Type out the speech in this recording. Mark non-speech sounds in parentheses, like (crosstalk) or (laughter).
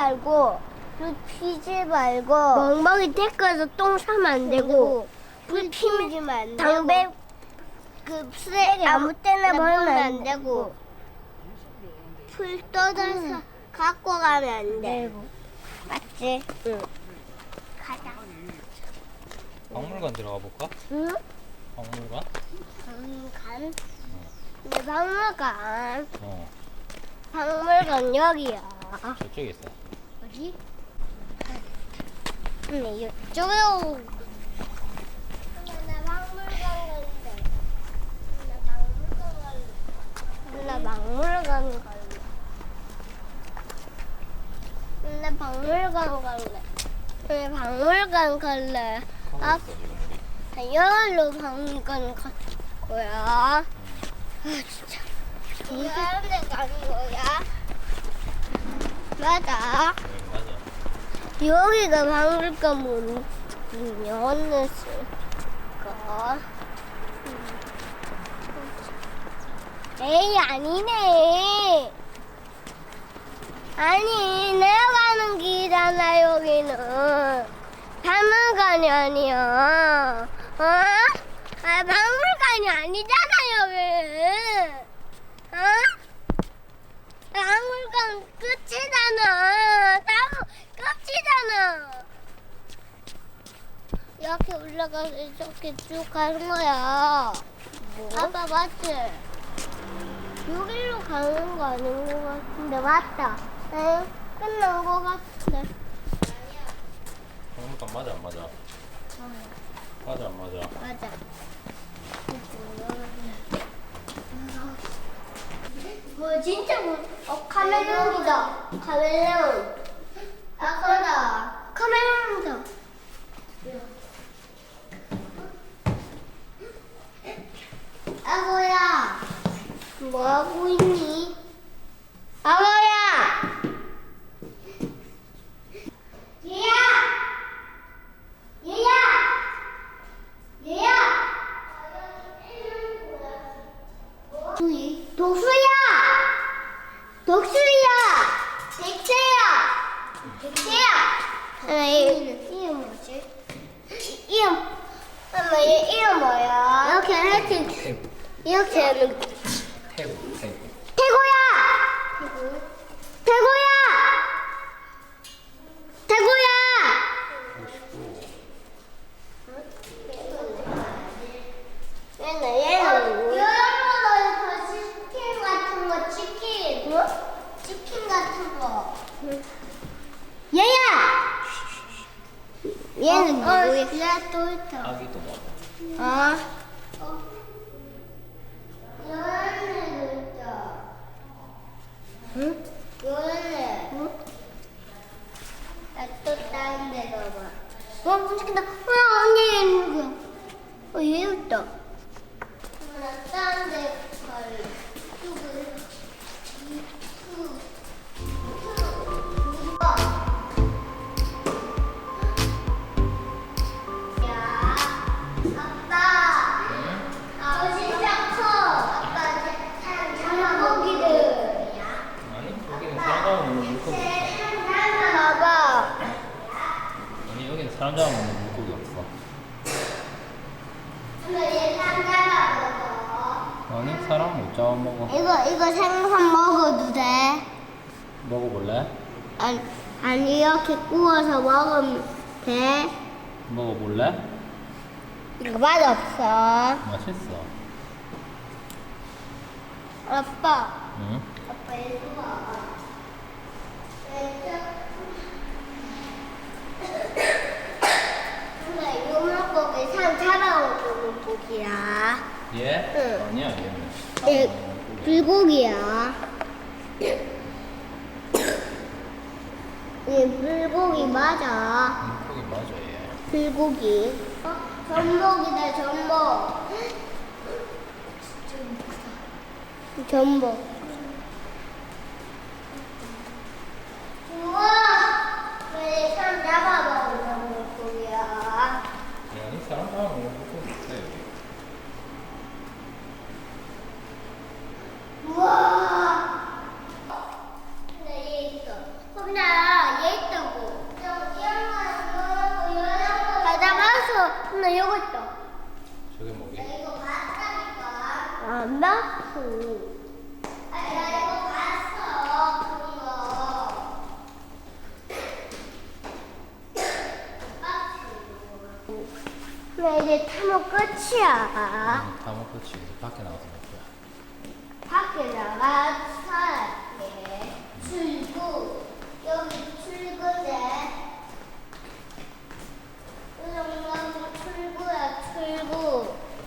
말고 불 피지 말고 멍멍이 태클에서 똥 싸면 안 되고 불안 되고 담배 그 쓰레기 아무 때나 버리면 안 되고 풀 떠들어서 갖고 가면 안 되고. 맞지? 응. 가자. 박물관 들어가 볼까? 응? 박물관? 박물관? 근데 박물관. 어. 박물관 여기야. 저쪽에 있어 어디? 네, 이쪽으로. 나 박물관 갈래. 나 박물관 갈래. 나 박물관 갈래. 나 박물관 갈래. 아, 여기로 박물관 갈 거야. 아, 진짜. 데 가는 거야? 맞아. 여기가 박물관 문, 문 열었을까? 에이, 아니네. 아니, 내려가는 길이잖아, 여기는. 박물관이 아니야. 어? 아, 박물관이 아니잖아, 여기. 어? 박물관 끝이잖아. 나무 끝이잖아. 이렇게 올라가서 이렇게 쭉 가는 거야. 아빠 맞지? 여기로 가는 거 아닌 것 같은데 맞다. 응? 끝난 거 같은데. 박물관 맞아 안 맞아? 맞아 안 맞아? 맞아. 뭐 진짜 뭐? 어 카멜레온이다. 카멜레온. 아까다. 카멜레온이다. 아고야. 뭐 하고 있니? 아고야. 얘야. 얘야. 얘야! 도이, 도수야! 독수리야! 백세야! 백세야! 엄마, 얘 이름 뭐지? 이- 이름, 엄마, 얘 이름 뭐야? 이렇게 태국 이렇게 하면, 태국 태국 태고야! 태고야! 태고야! 59 얘는 얘는 여러분 치킨 같은 거 치킨 뭐? 치킨 같은 거 얘야 얘는 누구야? 얘또 있다 아기도 봐 어? 요런애도 있다 응? 요런애 응? 나또 다른 데 어? 움직인다 어 언니 누구야? 어얘 있다 아니 사람 못 잡아 먹어 이거 이거 생선 먹어도 돼? 먹어볼래? 아니 아니 이렇게 구워서 먹으면 돼? 먹어볼래? 이거 맛 없어. 맛있어 아빠. 응? 아빠 이거 봐. 근데 이거 물고기 산 잡아오는 고기야. 얘? 응. 아니야 얘는 얘 잡아먹는 물고기. 불고기야. 얘 불고기 맞아. 물고기 맞아 얘 불고기. 어? 전복이다 전복. (gasps) 전복. 우와! 왜산 잡아먹는 물고기야? 아니 사람 잡아먹는 물고기 있어 여기 우와! 근데 얘 있어. 혼자 나, 나 이거 있다. 저게 뭐게? 안 봤어. 나 이제 탐험 끝이야. 다 먹었지. 밖에 나가서 먹자. 밖에 나가